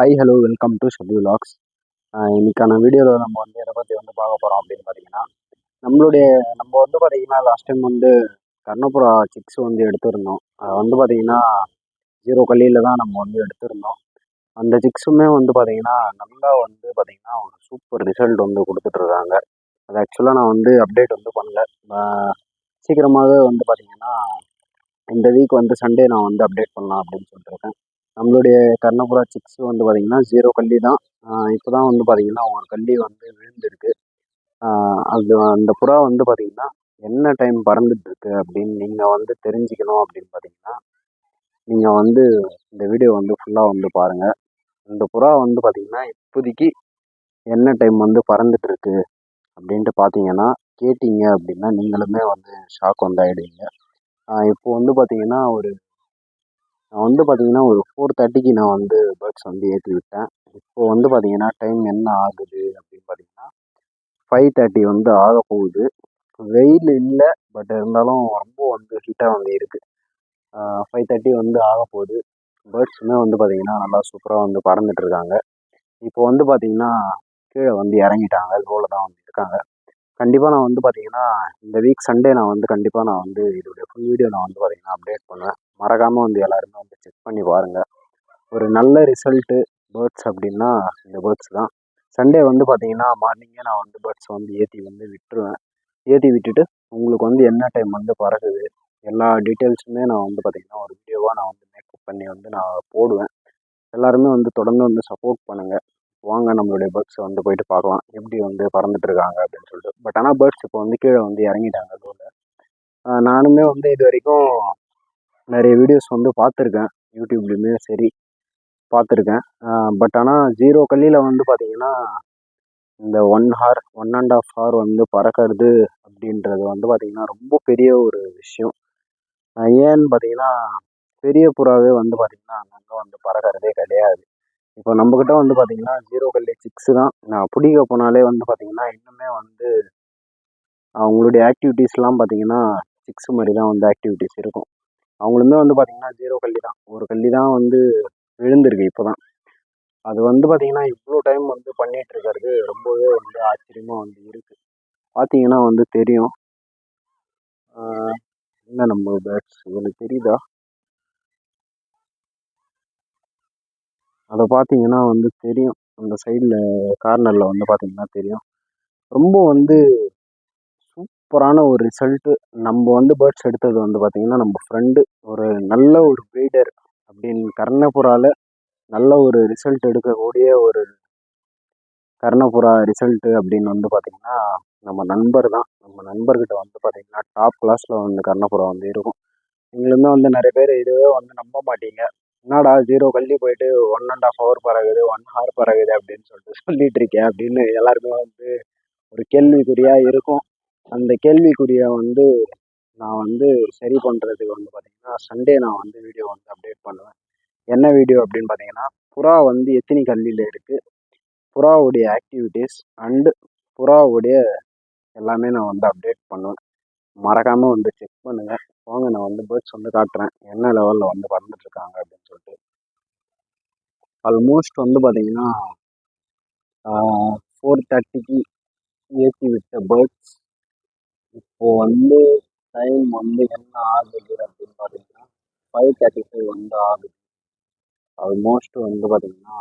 Hi hello welcome to ஷெட்யூ lofts இன்னைக்கான வீடியோவில் நம்ம வந்து எதை பற்றி வந்து பார்க்க போகிறோம் அப்படின்னு பார்த்தீங்கன்னா நம்மளுடைய நம்ம வந்து பார்த்தீங்கன்னா லாஸ்ட் டைம் வந்து கர்ணபுரா சிக்ஸ் வந்து எடுத்திருந்தோம். அதை வந்து பார்த்தீங்கன்னா ஜீரோ கல்லியில் தான் நம்ம வந்து எடுத்திருந்தோம். அந்த சிக்ஸுமே வந்து பார்த்தீங்கன்னா நல்லா வந்து பார்த்தீங்கன்னா ஒரு சூப்பர் ரிசல்ட் வந்து கொடுத்துட்ருக்காங்க. அது ஆக்சுவலாக நான் வந்து அப்டேட் வந்து பண்ணல. சீக்கிரமாகவே வந்து பார்த்தீங்கன்னா இந்த வீக் வந்து சண்டே நான் வந்து அப்டேட் பண்ணலாம் அப்படின்னு சொல்லிட்டுருக்கேன் நம்மளுடைய கர்ணபுரா சிக்ஸ் வந்து பார்த்தீங்கன்னா ஜீரோ கல்லி தான். இப்போ தான் வந்து பார்த்தீங்கன்னா ஒரு கல்லி வந்து விழுந்திருக்கு. அது அந்த புறா வந்து பார்த்தீங்கன்னா என்ன டைம் பறந்துட்டுருக்கு அப்படின்னு நீங்கள் வந்து தெரிஞ்சுக்கணும் அப்படின்னு பார்த்தீங்கன்னா நீங்கள் வந்து இந்த வீடியோ வந்து ஃபுல்லாக வந்து பாருங்கள் இந்த புறா வந்து பார்த்தீங்கன்னா இப்போதைக்கு என்ன டைம் வந்து பறந்துட்டுருக்கு அப்படின்ட்டு பார்த்தீங்கன்னா கேட்டீங்க அப்படின்னா நீங்களுமே வந்து ஷாக் வந்து ஆகிடுவீங்க இப்போ வந்து பார்த்தீங்கன்னா ஒரு நான் வந்து பார்த்தீங்கன்னா ஒரு ஃபோர் தேர்ட்டிக்கு நான் வந்து பேர்ட்ஸ் வந்து ஏற்றி விட்டேன். இப்போ வந்து பார்த்தீங்கன்னா டைம் என்ன ஆகுது அப்படின்னு பார்த்தீங்கன்னா ஃபைவ் தேர்ட்டி வந்து ஆக போகுது. வெயில் இல்லை பட் இருந்தாலும் ரொம்ப வந்து ஹீட்டாக வந்து இருக்குது ஃபைவ் தேர்ட்டி வந்து ஆக போகுது. பேர்ட்ஸுமே வந்து பார்த்தீங்கன்னா நல்லா சூப்பராக வந்து பறந்துட்டு இருக்காங்க. இப்போ வந்து பார்த்தீங்கன்னா கீழே வந்து இறங்கிட்டாங்க. லோவில் தான் வந்து இருக்காங்க. கண்டிப்பாக நான் வந்து பார்த்தீங்கன்னா இந்த வீக் சண்டே நான் வந்து கண்டிப்பாக நான் வந்து இதோடைய ஃபுல் வீடியோ நான் வந்து பார்த்தீங்கன்னா அப்டேட் பண்ணுவேன். மறக்காமல் வந்து எல்லாருமே வந்து செக் பண்ணி பாருங்கள் ஒரு நல்ல ரிசல்ட்டு பேர்ட்ஸ் அப்படின்னா இந்த பேர்ட்ஸ் தான். சண்டே வந்து பார்த்தீங்கன்னா மார்னிங்கே நான் வந்து பேர்ட்ஸை வந்து ஏற்றி வந்து விட்டுருவேன். ஏற்றி விட்டுட்டு உங்களுக்கு வந்து என்ன டைம் வந்து பறக்குது எல்லா டீட்டெயில்ஸுமே நான் வந்து பார்த்திங்கன்னா ஒரு வீடியோவாக நான் வந்து மேக்கப் பண்ணி வந்து நான் போடுவேன். எல்லாருமே வந்து தொடர்ந்து வந்து சப்போர்ட் பண்ணுங்கள் வாங்க நம்மளுடைய பேர்ட்ஸை வந்து போயிட்டு பார்க்கலாம். எப்படி வந்து பறந்துட்டு இருக்காங்க அப்படின்னு சொல்லிட்டு. பட் ஆனால் பேர்ட்ஸ் இப்போ வந்து கீழே வந்து இறங்கிட்டாங்க அதோட நானுமே வந்து இது வரைக்கும் நிறைய வீடியோஸ் வந்து பார்த்துருக்கேன். யூடியூப்லேயுமே சரி பார்த்துருக்கேன். பட் ஆனால் ஜீரோ கல்லியில் வந்து பார்த்தீங்கன்னா இந்த one hour one and half hour வந்து பறக்கிறது அப்படின்றது வந்து பார்த்திங்கன்னா ரொம்ப பெரிய ஒரு விஷயம். ஏன்னு பார்த்தீங்கன்னா பெரிய புறாவே வந்து பார்த்திங்கன்னா அங்கங்கே வந்து பறக்கிறதே கிடையாது. இப்போ நம்மக்கிட்ட வந்து பார்த்திங்கன்னா ஜீரோ கல்லி சிக்ஸு தான். நான் பிடிக்க போனாலே வந்து பார்த்திங்கன்னா இன்னுமே வந்து அவங்களுடைய ஆக்டிவிட்டீஸ்லாம் பார்த்திங்கன்னா சிக்ஸ் மாதிரி தான் வந்து ஆக்டிவிட்டீஸ் இருக்கும். அவங்களுமே வந்து பார்த்திங்கன்னா ஜீரோ கல்லி தான் ஒரு கல்லி தான் வந்து விழுந்திருக்கு இப்போ தான் அது வந்து பார்த்திங்கன்னா இவ்வளோ டைம் வந்து பண்ணிட்டு இருக்கிறது ரொம்பவே வந்து ஆச்சரியமாக வந்து இருக்குது பார்த்தீங்கன்னா வந்து தெரியும். என்ன நம்ம பேட்ஸ்? உங்களுக்கு தெரியுதா? அதை பார்த்தீங்கன்னா வந்து தெரியும். அந்த சைடில் கார்னரில் வந்து பார்த்தீங்கன்னா தெரியும். ரொம்ப வந்து சூப்பரான ஒரு ரிசல்ட்டு நம்ம வந்து பேர்ட்ஸ் எடுத்தது வந்து பார்த்திங்கன்னா நம்ம ஃப்ரெண்டு ஒரு நல்ல ஒரு ப்ரீடர் அப்படின்னு கர்ணபுராவில் நல்ல ஒரு ரிசல்ட் எடுக்கக்கூடிய ஒரு கர்ணபுரா ரிசல்ட்டு அப்படின்னு வந்து பார்த்திங்கன்னா நம்ம நண்பர் தான். நம்ம நண்பர்கிட்ட வந்து பார்த்திங்கன்னா டாப் கிளாஸில் வந்து கர்ணபுரா வந்து இருக்கும். எங்களுமே வந்து நிறைய பேர் இதுவே வந்து நம்ப மாட்டீங்க. என்னடா ஜீரோ கல்வி போயிட்டு ஒன் அண்ட் ஆஃப் ஹவர் பறகுது ஒன் ஹவர் பறகுது அப்படின்னு சொல்லிட்டு சொல்லிட்டு இருக்கேன் அப்படின்னு எல்லாருமே வந்து ஒரு கேள்விக்குறியாக இருக்கும். அந்த கேள்விக்குறியை வந்து நான் வந்து சரி பண்ணுறதுக்கு வந்து பார்த்தீங்கன்னா சண்டே நான் வந்து வீடியோ வந்து அப்டேட் பண்ணுவேன். என்ன வீடியோ அப்படின்னு பார்த்தீங்கன்னா புறா வந்து எத்தனை கல்லியில் இருக்குது புறாவுடைய ஆக்டிவிட்டீஸ் அண்டு புறாவுடைய எல்லாமே நான் வந்து அப்டேட் பண்ணுவேன். மறக்காமல் வந்து செக் பண்ணுங்கள் வாங்க நான் வந்து பேர்ட்ஸ் வந்து காட்டுறேன். என்ன லெவலில் வந்து பறந்துட்டுருக்காங்க அப்படின்னு சொல்லிட்டு. ஆல்மோஸ்ட் வந்து பார்த்தீங்கன்னா ஃபோர் தேர்ட்டிக்கு ஏற்றி விட்ட பேர்ட்ஸ் இப்போ வந்து டைம் வந்து என்ன ஆகுது அப்படின்னு பார்த்தீங்கன்னா ஃபைவ் தேர்ட்டி ஃபைவ் வந்து ஆகுது. ஆல்மோஸ்ட் வந்து பார்த்தீங்கன்னா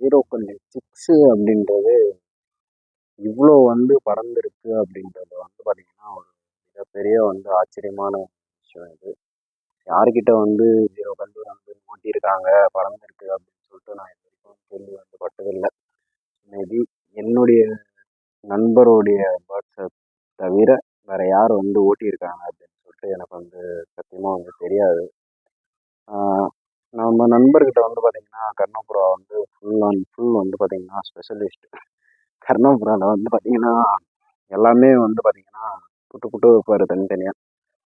ஜீரோ கொஞ்சம் சிக்ஸு அப்படின்றது இவ்வளோ வந்து பறந்துருக்கு அப்படின்றது வந்து பார்த்தீங்கன்னா ஒரு மிகப்பெரிய வந்து ஆச்சரியமான விஷயம் இது. யார்கிட்ட வந்து ஜீரோ கல்வி வந்து மாட்டியிருக்காங்க பறந்துருக்கு அப்படின்னு சொல்லிட்டு நான் இது வரைக்கும் கேள்வி வந்து பட்டதில்லை. மேபி என்னுடைய நண்பருடைய பேர்ட்ஸை தவிர வேற யார் வந்து ஓட்டியிருக்காங்க அப்படின்னு சொல்லிட்டு எனக்கு வந்து சத்தியமாக வந்து தெரியாது. நம்ம நண்பர்கிட்ட வந்து பார்த்தீங்கன்னா கர்ணபுரா வந்து ஃபுல் அண்ட் ஃபுல் வந்து பார்த்தீங்கன்னா ஸ்பெஷலிஸ்ட் கர்ணபுராவில் வந்து பார்த்தீங்கன்னா எல்லாமே வந்து பார்த்தீங்கன்னா புட்டு புட்டு வைப்பார் தனித்தனியாக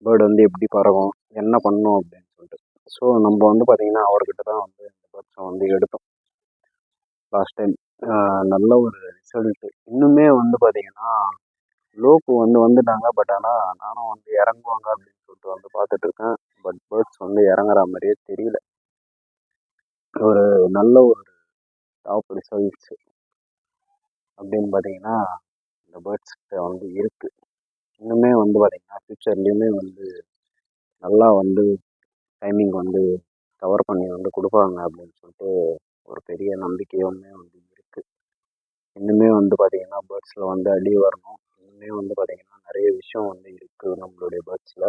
பேர்டு வந்து எப்படி பறக்கும் என்ன பண்ணும் அப்படின்னு சொல்லிட்டு. ஸோ நம்ம வந்து பார்த்தீங்கன்னா அவர்கிட்ட தான் வந்து இந்த பட்சம் வந்து எடுத்தோம். லாஸ்ட் டைம் நல்ல ஒரு ரிசல்ட்டு இன்னுமே வந்து பார்த்தீங்கன்னா லோப்பு வந்து வந்துட்டாங்க. பட் ஆனால் நானும் வந்து இறங்குவாங்க அப்படின்னு சொல்லிட்டு வந்து பார்த்துட்டு இருக்கேன் பட் பேர்ட்ஸ் வந்து இறங்குற மாதிரியே தெரியல. ஒரு நல்ல ஒரு டாப் ரிசல்ட்ஸ் அப்படின்னு பார்த்தீங்கன்னா இந்த பேர்ட்ஸ்கிட்ட வந்து இருக்குது இன்னுமே வந்து பார்த்தீங்கன்னா ஃப்யூச்சர்லேயுமே வந்து நல்லா வந்து டைமிங் வந்து கவர் பண்ணி வந்து கொடுப்பாங்க அப்படின்னு சொல்லிட்டு ஒரு பெரிய நம்பிக்கையுமே வந்து இருக்குது இன்னுமே வந்து பார்த்தீங்கன்னா பேர்ட்ஸில் வந்து அடி வரணும். இன்னுமே வந்து பார்த்திங்கன்னா நிறைய விஷயம் வந்து இருக்குது நம்மளுடைய பேர்ட்ஸில்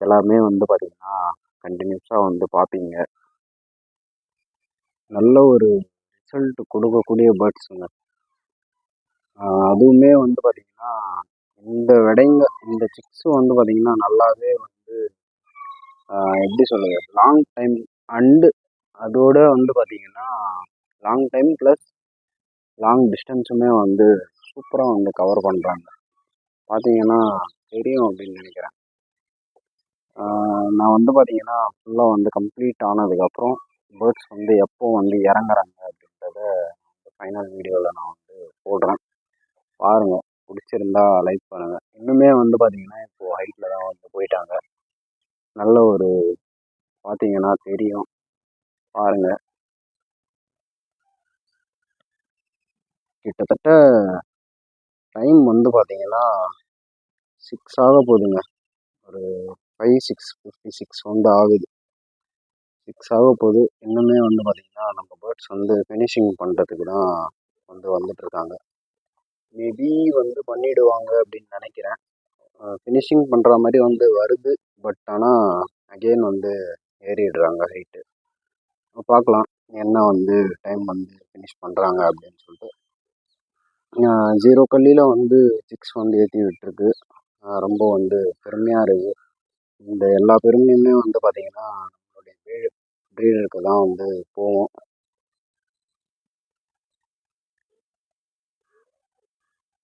எல்லாமே வந்து பார்த்திங்கன்னா கண்டினியூஸாக வந்து பார்ப்பீங்க நல்ல ஒரு ரிசல்ட் கொடுக்கக்கூடிய பேர்ட்ஸுங்க அதுவுமே வந்து பார்த்திங்கன்னா இந்த விடைங்க இந்த சிக்ஸும் வந்து பார்த்திங்கன்னா நல்லாவே வந்து எப்படி சொல்லுங்கள் லாங் டைம் அண்டு அதோட வந்து பார்த்திங்கன்னா லாங் டைம் ப்ளஸ் லாங் டிஸ்டன்ஸுமே வந்து சூப்பராக வந்து கவர் பண்ணுறாங்க பார்த்தீங்கன்னா தெரியும் அப்படின்னு நினைக்கிறேன். நான் வந்து பார்த்தீங்கன்னா ஃபுல்லாக வந்து கம்ப்ளீட் ஆனதுக்கப்புறம் பேர்ட்ஸ் வந்து எப்போ வந்து இறங்குறாங்க அப்படின்றத ஃபைனல் வீடியோவில் நான் வந்து போடுறேன். பாருங்கள் பிடிச்சிருந்தா லைக் பண்ணுங்கள் இன்னுமே வந்து பார்த்தீங்கன்னா இப்போது ஹைட்டில் தான் வந்து போயிட்டாங்க. நல்ல ஒரு பார்த்தீங்கன்னா தெரியும். பாருங்கள் கிட்டத்தட்ட டைம் வந்து பார்த்தீங்கன்னா சிக்ஸ் ஆக போகுதுங்க ஒரு ஃபைவ் சிக்ஸ் ஃபிஃப்டி சிக்ஸ் வந்து ஆகுது. சிக்ஸ் ஆக போகுது இன்னுமே வந்து பார்த்திங்கன்னா நம்ம பேர்ட்ஸ் வந்து ஃபினிஷிங் பண்ணுறதுக்கு தான் வந்து வந்துட்டுருக்காங்க மேபி வந்து பண்ணிவிடுவாங்க அப்படின்னு நினைக்கிறேன். ஃபினிஷிங் பண்ணுற மாதிரி வந்து வருது. பட் ஆனால் அகெயின் வந்து ஏறிடுறாங்க ஹைட்டு பார்க்கலாம் என்ன வந்து டைம் வந்து ஃபினிஷ் பண்ணுறாங்க அப்படின்னு சொல்லிட்டு. ஜீரோ கல்லியில் வந்து சிக்ஸ் வந்து ஏற்றி விட்டுருக்கு. ரொம்ப வந்து பெருமையாக இருக்குது இந்த எல்லா பெருமையுமே வந்து பார்த்திங்கன்னா நம்மளுடைய ப்ரீ ப்ரீடருக்கு தான் வந்து போவோம்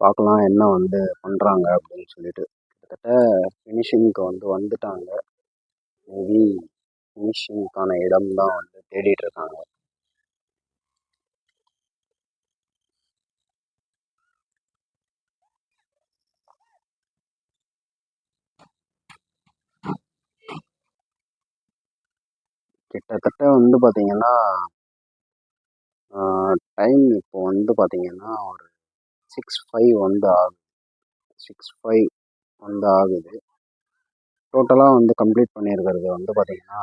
பார்க்கலாம் என்ன வந்து பண்ணுறாங்க அப்படின்னு சொல்லிட்டு. கிட்டத்தட்ட ஃபினிஷிங்க்கு வந்து வந்துட்டாங்க. மேபி ஃபினிஷிங்க்கான இடம் தான் வந்து தேடிட்டுருக்காங்க கிட்டத்தட்ட வந்து பார்த்திங்கன்னா டைம் இப்போ வந்து பார்த்திங்கன்னா ஒரு சிக்ஸ் ஃபைவ் வந்து ஆகுது. சிக்ஸ் ஃபைவ் வந்து ஆகுது. டோட்டலாக வந்து கம்ப்ளீட் பண்ணியிருக்கிறது வந்து பார்த்திங்கன்னா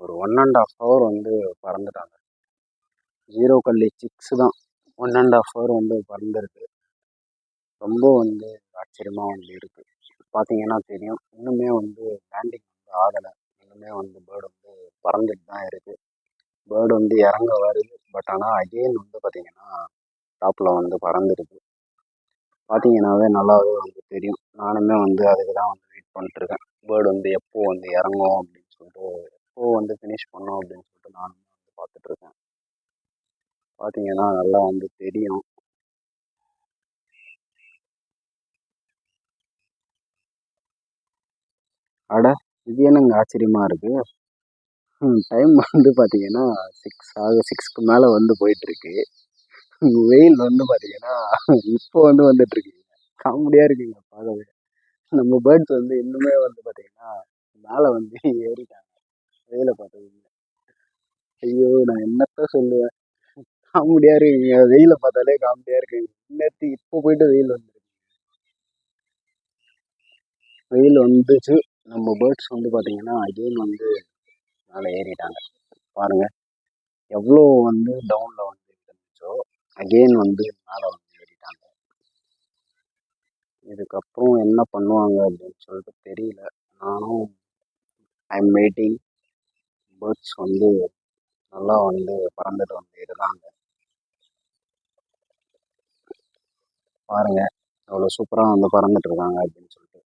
ஒரு ஒன் அண்ட் ஆஃப் ஹவர் வந்து பறந்துட்டாங்க. ஜீரோ கல்லி சிக்ஸ் தான். ஒன் அண்ட் ஆஃப் ஹவர் வந்து பறந்துருக்கு. ரொம்ப வந்து ஆச்சரியமாக வந்து இருக்குது பார்த்தீங்கன்னா தெரியும். இன்னுமே வந்து லேண்டிங் வந்து ஆகலை. இன்னுமே வந்து பேர்டு வந்து பறந்துட்டு தான் இருக்குது பேர்டு வந்து இறங்க வருது பட் ஆனால் அகெயின் வந்து பார்த்திங்கன்னா டாப்பில் வந்து பறந்துருக்கு. பார்த்தீங்கன்னாவே நல்லாவே வந்து தெரியும். நானுமே வந்து அதுக்கு தான் வந்து வெயிட் பண்ணிட்டுருக்கேன். பேர்டு வந்து எப்போ வந்து இறங்கும் அப்படின்னு சொல்லிட்டு எப்போ வந்து ஃபினிஷ் பண்ணும் அப்படின்னு சொல்லிட்டு நானுமே வந்து பார்த்துட்ருக்கேன் பார்த்தீங்கன்னா நல்லா வந்து தெரியும். அட! இது என்னங்க ஆச்சரியமாக இருக்குது டைம் வந்து பார்த்தீங்கன்னா சிக்ஸ் ஆக சிக்ஸ்க்கு மேலே வந்து போயிட்டுருக்கு. வெயில் வந்து பார்த்தீங்கன்னா இப்போ வந்து வந்துட்டுருக்குங்க காமெடியாக இருக்குங்க பார்க்கவே. நம்ம பேர்ட்ஸ் வந்து இன்னுமே வந்து பார்த்தீங்கன்னா மேலே வந்து ஏறிட்டாங்க. வெயிலை பார்த்ததுங்க ஐயோ நான் என்னத்த சொல்லுவேன்? காமெடியாக இருக்குங்க. வெயிலை பார்த்தாலே காமெடியாக இருக்குங்க. இன்னத்து இப்போ போயிட்டு வெயில் வந்துருக்கு வெயில் வந்துச்சு. நம்ம பேர்ட்ஸ் வந்து பார்த்திங்கன்னா அகெயின் வந்து மேலே ஏறிட்டாங்க. பாருங்கள் எவ்வளோ வந்து டவுனில் வந்து இருந்துச்சோ அகெயின் வந்து மேலே வந்து ஏறிட்டாங்க. இதுக்கப்புறம் என்ன பண்ணுவாங்க அப்படின்னு சொல்லிட்டு தெரியல. நானும் ஐ எம் வெயிட்டிங் பேர்ட்ஸ் வந்து நல்லா வந்து பறந்துட்டு வந்து இருந்தாங்க பாருங்கள் அவ்வளோ சூப்பராக வந்து பறந்துட்டு இருக்காங்க அப்படின்னு சொல்லிட்டு.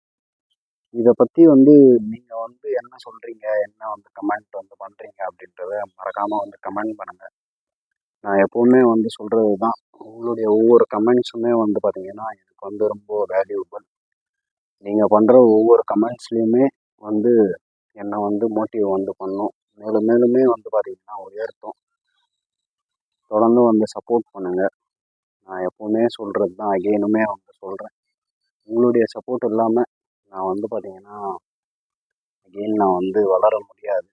இதை பற்றி வந்து நீங்கள் வந்து என்ன சொல்கிறீங்க என்ன வந்து கமெண்ட் வந்து பண்ணுறீங்க அப்படின்றத மறக்காமல் வந்து கமெண்ட் பண்ணுங்கள் நான் எப்போவுமே வந்து சொல்கிறது தான் உங்களுடைய ஒவ்வொரு கமெண்ட்ஸுமே வந்து பார்த்திங்கன்னா எனக்கு வந்து ரொம்ப வேல்யூபிள் நீங்கள் பண்ணுற ஒவ்வொரு கமெண்ட்ஸ்லேயுமே வந்து என்னை வந்து மோட்டிவ் வந்து பண்ணும். மேலும் மேலுமே வந்து பார்த்திங்கன்னா உயர்த்தும். தொடர்ந்து வந்து சப்போர்ட் பண்ணுங்கள் நான் எப்போவுமே சொல்கிறது தான் அகெயினுமே வந்து சொல்கிறேன் உங்களுடைய சப்போர்ட் இல்லாமல் நான் வந்து பார்த்தீங்கன்னா அகெயின் நான் வந்து வளர முடியாது.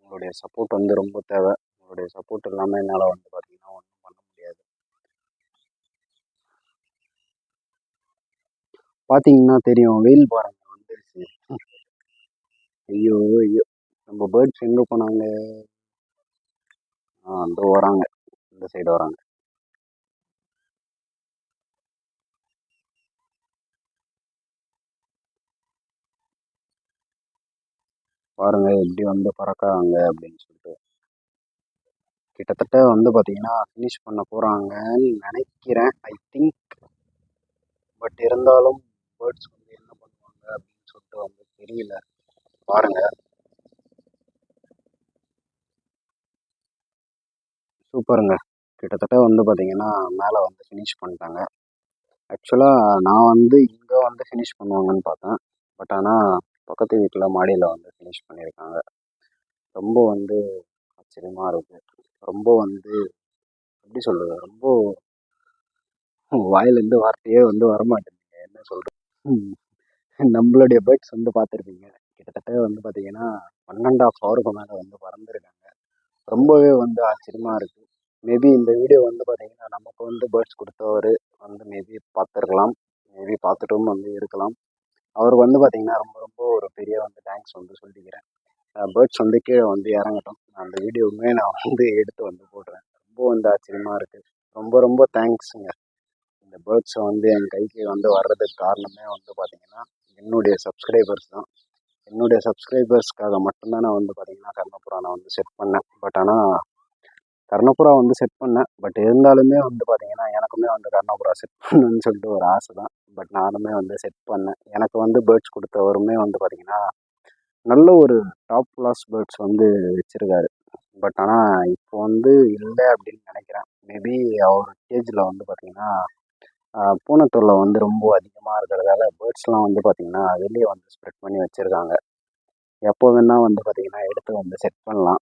உங்களுடைய சப்போர்ட் வந்து ரொம்ப தேவை. உங்களுடைய சப்போர்ட் இல்லாமல் என்னால் வந்து பார்த்தீங்கன்னா ஒன்றும் பண்ண முடியாது. பார்த்தீங்கன்னா தெரியும் வெயில் பாருங்க வந்துருச்சு. ஐயோ ஐயோ. நம்ம பேர்ட்ஸ் எங்கே போனாங்க? அந்த வராங்க. இந்த சைடு வராங்க. பாருங்க எப்படி வந்து பறக்கிறாங்க அப்படின்னு சொல்லிட்டு. கிட்டத்தட்ட வந்து பார்த்தீங்கன்னா ஃபினிஷ் பண்ண போகிறாங்கன்னு நினைக்கிறேன் ஐ திங்க் பட் இருந்தாலும் பேர்ட்ஸ் வந்து என்ன பண்ணுவாங்க அப்படின்னு சொல்லிட்டு வந்து தெரியல. பாருங்க. சூப்பருங்க. கிட்டத்தட்ட வந்து பார்த்தீங்கன்னா மேலே வந்து ஃபினிஷ் பண்ணிட்டாங்க. ஆக்சுவலாக நான் வந்து இங்கே வந்து ஃபினிஷ் பண்ணுவாங்கன்னு பார்த்தேன். பட் ஆனால் பக்கத்து வீட்டில் மாடியில் வந்து ஃபினிஷ் பண்ணியிருக்காங்க. ரொம்ப வந்து ஆச்சரியமாக இருக்குது ரொம்ப வந்து எப்படி சொல்கிறது ரொம்ப வாயிலேருந்து வார்த்தையே வந்து வரமாட்டேங்குது. என்ன சொல்கிறது நம்மளுடைய பேர்ட்ஸ் வந்து பார்த்துருப்பீங்க. கிட்டத்தட்ட வந்து பார்த்தீங்கன்னா ஒன் அண்ட் ஆஃப் ஹவருக்கு மேலே வந்து பறந்துருக்காங்க. ரொம்பவே வந்து ஆச்சரியமாக இருக்குது மேபி இந்த வீடியோ வந்து பார்த்தீங்கன்னா நமக்கு வந்து பேர்ட்ஸ் கொடுத்தவர் வந்து மேபி பார்த்துருக்கலாம். மேபி பார்த்துட்டும் வந்து இருக்கலாம். அவருக்கு வந்து பார்த்தீங்கன்னா ரொம்ப ரொம்ப ஒரு பெரிய வந்து தேங்க்ஸ் வந்து சொல்லிக்கிறேன். பேர்ட்ஸ் வந்து கீழே வந்து இறங்கட்டும். அந்த வீடியோவுமே நான் வந்து எடுத்து வந்து போடுறேன். ரொம்ப வந்து ஆச்சரியமாக இருக்குது ரொம்ப ரொம்ப தேங்க்ஸுங்க இந்த பேர்ட்ஸை வந்து என் கைக்கு வந்து வர்றதுக்கு காரணமே வந்து பார்த்தீங்கன்னா என்னுடைய சப்ஸ்கிரைபர்ஸ் தான். என்னுடைய சப்ஸ்கிரைபர்ஸ்க்காக மட்டும்தான் நான் வந்து பார்த்தீங்கன்னா கர்மபுராணம் நான் வந்து செட் பண்ணேன். பட் ஆனால் கர்ணபுரா வந்து செட் பண்ணேன். பட் இருந்தாலுமே வந்து பார்த்தீங்கன்னா எனக்குமே வந்து கர்ணபுரா செட் பண்ணுன்னு சொல்லிட்டு ஒரு ஆசை தான் பட் நானுமே வந்து செட் பண்ணேன். எனக்கு வந்து பேர்ட்ஸ் கொடுத்தவருமே வந்து பார்த்தீங்கன்னா நல்ல ஒரு டாப் கிளாஸ் பேர்ட்ஸ் வந்து வச்சுருக்காரு. பட் ஆனால் இப்போ வந்து இல்லை அப்படின்னு நினைக்கிறேன். மேபி அவர் கேஜில் வந்து பார்த்தீங்கன்னா பூனை தொல்லை வந்து ரொம்ப அதிகமாக இருக்கிறதால பேர்ட்ஸ்லாம் வந்து பார்த்தீங்கன்னா வெளியே வந்து ஸ்ப்ரெட் பண்ணி வச்சுருக்காங்க. எப்போ வேணால் வந்து பார்த்திங்கன்னா எடுத்து வந்து செட் பண்ணலாம்.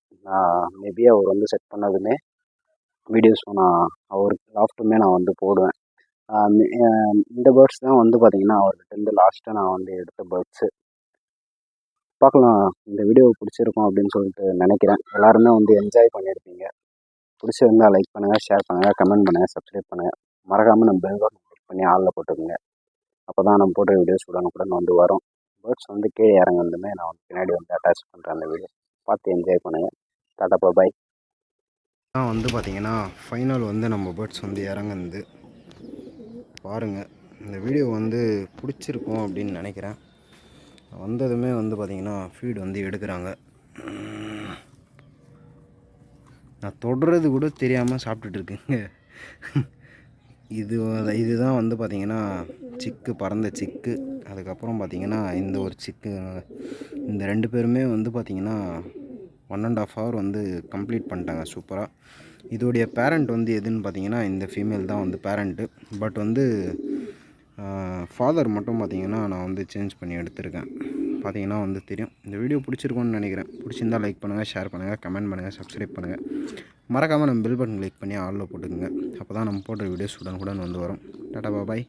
மேபி அவர் வந்து செட் பண்ணதுமே வீடியோஸும் நான் அவர் லாஃப்ட்டுமே நான் வந்து போடுவேன். இந்த பேர்ட்ஸ் தான் வந்து பார்த்தீங்கன்னா அவர்கிட்ட லாஸ்ட்டாக நான் வந்து எடுத்த பேர்ட்ஸு பார்க்கலாம். இந்த வீடியோ பிடிச்சிருக்கும் அப்படின்னு சொல்லிட்டு நினைக்கிறேன். எல்லாருமே வந்து என்ஜாய் பண்ணியிருப்பீங்க. பிடிச்சிருந்தால் லைக் பண்ணுங்கள் ஷேர் பண்ணுங்கள் கமெண்ட் பண்ணுங்கள் சப்ஸ்கிரைப் பண்ணுங்கள் மறக்காமல் நம்ம பெல் பட்டன் கிளிக் பண்ணி ஆளில் போட்டுக்கோங்க. அப்போ தான் நம்ம போடுற வீடியோஸ் உடனுக்குடன் வந்து வரும். பேர்ட்ஸ் வந்து கீழே இறங்குனதுமே நான் வந்து பின்னாடி வந்து அட்டாச் பண்ணுறேன் அந்த வீடியோ பார்த்து என்ஜாய் பண்ணுங்கள் டாட்டா பாய் வந்து பார்த்தீங்கன்னா ஃபைனல் வந்து நம்ம பேர்ட்ஸ் வந்து இறங்குனது. பாருங்கள் இந்த வீடியோ வந்து பிடிச்சிருக்கும் அப்படின்னு நினைக்கிறேன். வந்ததுமே வந்து பார்த்திங்கன்னா ஃபீடு வந்து எடுக்கிறாங்க. நான் தொடுறது கூட தெரியாமல் சாப்பிட்டுட்டு இருக்குங்க. இது இதுதான் வந்து பார்த்திங்கன்னா சிக்கு பறந்த சிக்கு. அதுக்கப்புறம் பார்த்திங்கன்னா இந்த ஒரு சிக்கு இந்த ரெண்டு பேருமே வந்து பார்த்திங்கன்னா ஒன் அண்ட் ஆஃப் ஹவர் வந்து கம்ப்ளீட் பண்ணிட்டாங்க சூப்பராக இதோடைய பேரண்ட் வந்து எதுன்னு பார்த்தீங்கன்னா இந்த ஃபீமேல் தான் வந்து பேரண்ட்டு பட் வந்து ஃபாதர் மட்டும் பார்த்தீங்கன்னா நான் வந்து சேஞ்ச் பண்ணி எடுத்திருக்கேன். பார்த்தீங்கன்னா வந்து தெரியும். இந்த வீடியோ பிடிச்சிருக்கோன்னு நினைக்கிறேன். பிடிச்சிருந்தால் லைக் பண்ணுங்கள் ஷேர் பண்ணுங்கள் கமெண்ட் பண்ணுங்கள் சப்ஸ்கிரைப் பண்ணுங்கள் மறக்காமல் நம்ம பில் பட்டன் கிளிக் பண்ணி ஆளில் போட்டுக்கோங்க. அப்போ தான் நம்ம போடுற வீடியோஸ் உடனுக்குடன் வந்து வரும். டாட்டா பாய்